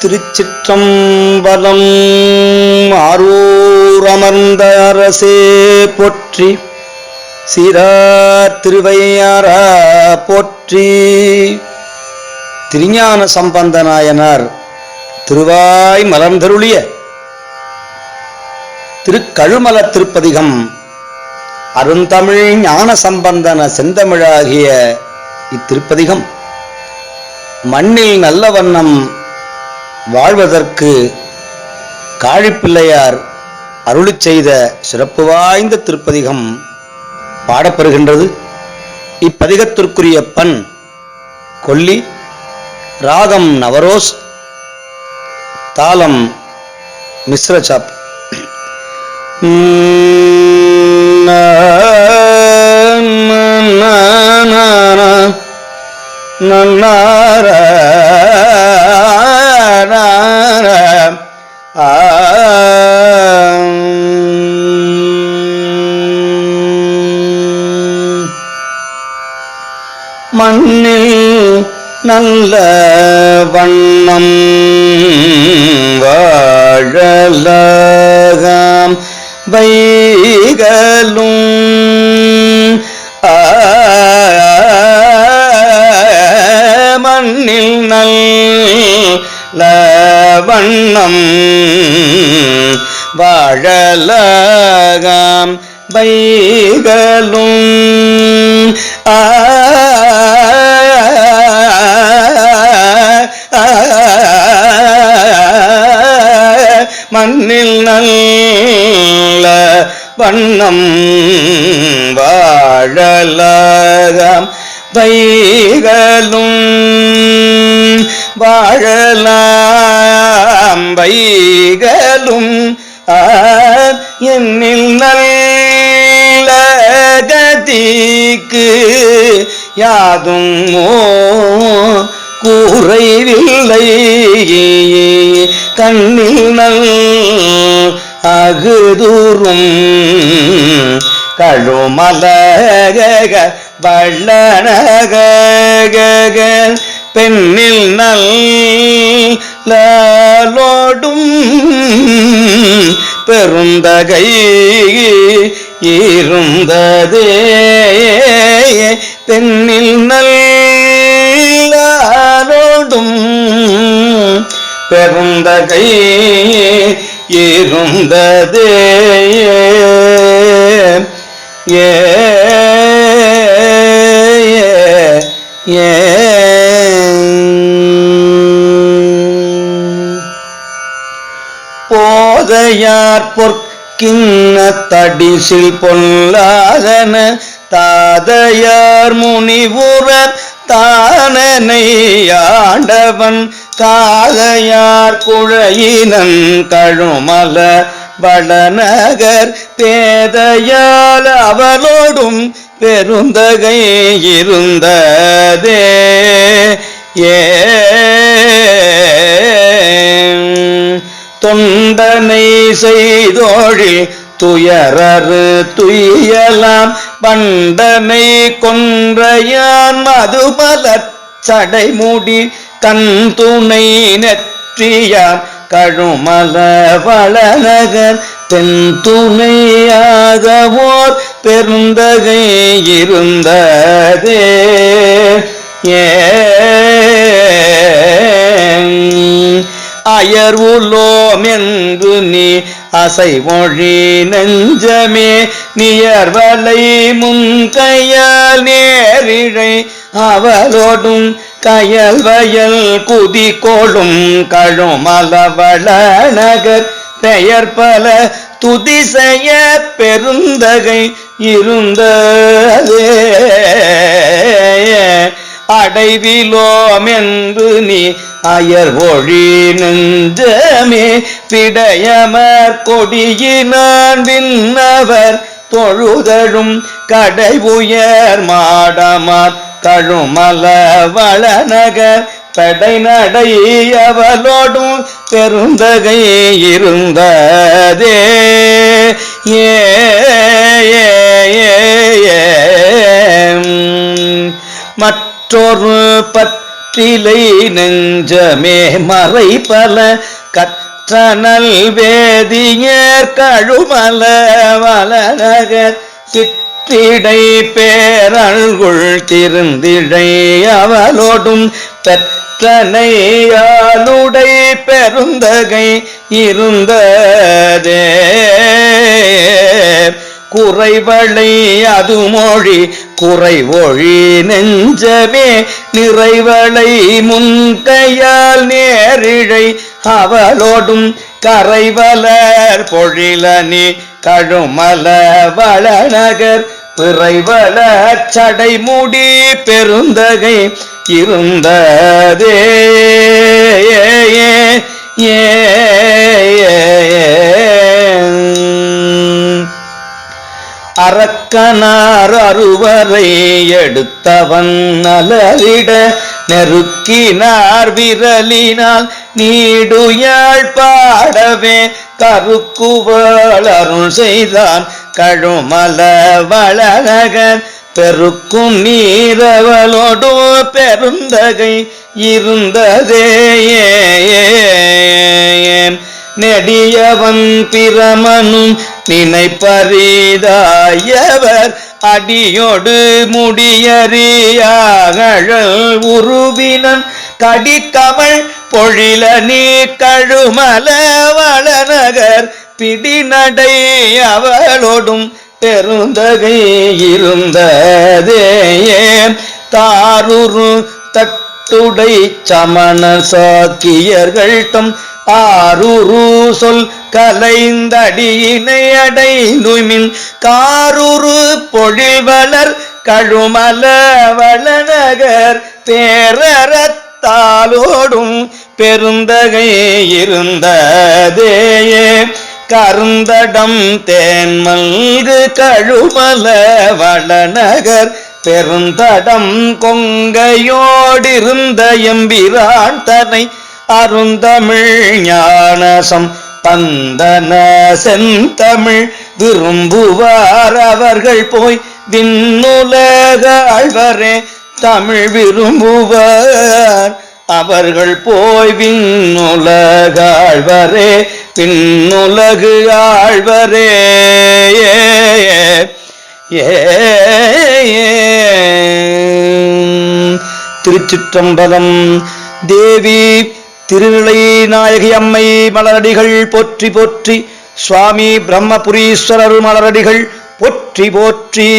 திருச்சிற்றம்பலம் ஆரூர் அமர்ந்த அரசே போற்றி. சீரார் திருவையாரா போற்றி. திருஞான சம்பந்த நாயனார் திருவாய் மலர்ந்தருளிய திருக்கழுமல திருப்பதிகம் அருந்தமிழ் ஞான சம்பந்தன செந்தமிழாகிய இத்திருப்பதிகம். மண்ணில் நல்ல வண்ணம் வாழ்வதற்கு காழிப்பிள்ளையார் அருளி செய்த சிறப்பு வாய்ந்த திருப்பதிகம் பாடப்பெறுகின்றது இப்பதிகத்திற்குரிய பண் கொல்லி ராகம் நவரோஸ் தாளம் மிஸ்ரசாப் நன்னார நல்ல வண்ணம் வாழலாம். வைகளும் மண்ணில் நல்ல வண்ணம் வாழலாம். வைகளும் ஆ மண்ணில் நல்ல வண்ணம் வாழலாம் வைகளும் வாழலாம் வைகளும் என்னில் நல்ல தீக்கு யாதும் கூறைவில்லை கண்ணில் நல் அகுதூரும் கழுமலக வள்ளனக பெண்ணில் நல்லோடும் பெருந்தகை இருந்ததே பெண்ணில் நல்லோடும் பெருந்தகை இருந்ததே ஏ போதையார் போதையார் பொற்கிண்ண தடிசில் பொல்லாதன தாதையார் முனிவுற தானனை ஆண்டவன் காதையார் குழையினன் கழுமல வடநகர் பேதையால் அவளோடும் பெருந்தகை இருந்ததே. ஏ செய்தோழில் துயரறு துயலாம் பண்டனை கொன்றையான் மதுமலர் சடைமுடி கண் துணை நெற்றியான் கழுமல வளநகர் தென்துணையாகவோர் பெருந்தகை இருந்ததே. ஏ அயர்வுலோம் என்று நீ அசைமொழி நெஞ்சமே நியர்வலை முன்கையால் நேரிழை அவளோடும் கயல் வயல் குதிக்கோளும் கழுமலவள நகர் பெயர் பல துதி செய்ய பெருந்தகை இருந்ததே. அடைவிலோம் என்று நீ அயர் ஒழி நெஞ்சமே பிடையமர் கொடியினான் விண்ணவர் தொழுதழும் கடை உயர் மாடமார் தழுமல வளநகர் தடை நடை அவளோடும் பெருந்தகை இருந்ததே ஏ மற்றொரு பற்ற கற்றிலை நெஞ்சமே மறை பல கற்றனல் வேதியர் கழுமல வளநகர் சிற்றிடை பேரள்குள் திருந்திடை அவளோடும் பெற்றனையாளுடை பெருந்தகை இருந்ததே. குறைவளை அது மொழி குறைவொழி நெஞ்சமே நிறைவளை முன்கையால் நேரிழை அவளோடும் கரைவலர் பொழிலனி கழுமல வளநகர் பிறைவள சடைமுடி பெருந்தகை இருந்ததே. ஏ ஏ அரக்கனார் அறுவரை எடுத்தவன் அலறிட நெருக்கினார் விரலினால் நீடுயாழ் பாடவே கருக்குவள் அருள் செய்தான் கழுமல வளநகர் பெருக்கும் நீரவளோடு பெருந்தகை இருந்ததே நெடியவன் பிரமனும் நினைப்பரிதாயவர் அடியோடு முடியறியாகழல் உருவினன் கடிக்கமல் பொழில நீ கழுமல வளநகர் பிடிநடை அவளோடும் பெருந்தகை இருந்ததேன் தாருரு தட்டுடை சமண சாக்கியர்கள் தம் ஆருரு சொல் கலைந்தடியினை அடைந்துமின் காருரு பொழிவளர் கழுமல வளநகர் பேரறத்தாலோடும் பெருந்தகை இருந்ததேயே. கருந்தடம் தேன்மல்கு கழுமல வளநகர் பெருந்தடம் கொங்கையோடிருந்த எம்பிரான் தனை அருந்தமிழ் ஞானசம் பந்தன செந்தமிழ். விரும்புவார் அவர்கள் போய் விண்ணுலக ஆழ்வரே தமிழ் விரும்புவார். அவர்கள் போய் விண்ணுலக ஆழ்வரே. பின்னுலகு ஆழ்வரே ஏ. திருச்சிற்றம்பலம் தேவி திருநிலை நாயகி அம்மை மலரடிகள் போற்றி போற்றி சுவாமி பிரம்மபுரீஸ்வரர் மலரடிகள் போற்றி போற்றி.